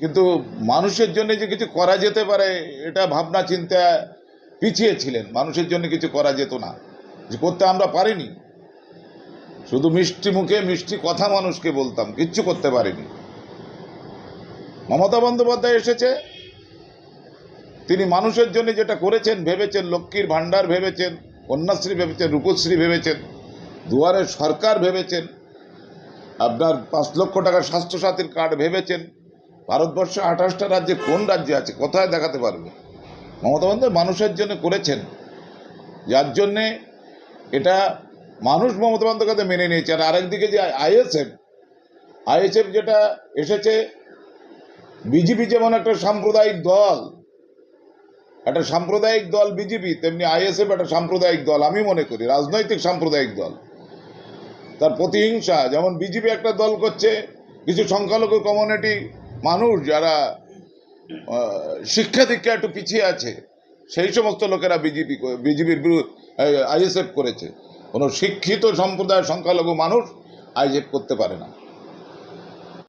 কিন্তু মানুষের জন্য যে কিছু করা যেতে পারে, এটা ভাবনা চিন্তা পিছিয়ে ছিলেন। মানুষের জন্য কিছু করা যেত না। যে করতে আমরা পারিনি। শুধু মিষ্টি মুখে মিষ্টি কথা মানুষকে বলতাম, কিচ্ছু করতে পারিনি। মমতা বন্দ্যোপাধ্যায় এসেছে। তিনি মানুষের জন্য যেটা করেছেন, ভেবেছেন, লক্ষ্মীর ভাণ্ডার ভেবেছেন, কন্যাশ্রী ভেবেছেন, রূপশ্রী ভেবেছেন, দুয়ারে সরকার ভেবেছেন, আপনার পাঁচ লক্ষ টাকার স্বাস্থ্যসাথীর কার্ড ভেবেছেন ভারতবর্ষে আঠাশটা রাজ্যে কোন রাজ্যে আছে কোথায় দেখাতে পারবে? মমতা বন্দ্যোপাধ্যায় মানুষের জন্য করেছেন। যার জন্যে এটা মানুষ মমতা বন্দ্যোপাধ্যায় মেনে নিয়েছে। আর আরেকদিকে যে আইএসএফ আইএসএফ যেটা এসেছে, বিজেপি যেমন একটা সাম্প্রদায়িক দল, একটা সাম্প্রদায়িক দল বিজেপি, তেমনি আইএসএফ একটা সাম্প্রদায়িক দল, আমি মনে করি, রাজনৈতিক সাম্প্রদায়িক দল। তার প্রতিহিংসা, যেমন বিজেপি একটা দল করছে, কিছু সংখ্যালঘু কমিউনিটি মানুষ যারা শিক্ষা দীক্ষা একটু পিছিয়ে আছে, সেই সমস্ত লোকেরা বিজেপি বিজেপির বিরুদ্ধে আইএসএফ করেছে। কোনো শিক্ষিত সম্প্রদায়ের সংখ্যালঘু মানুষ আইএসএফ করতে পারে না।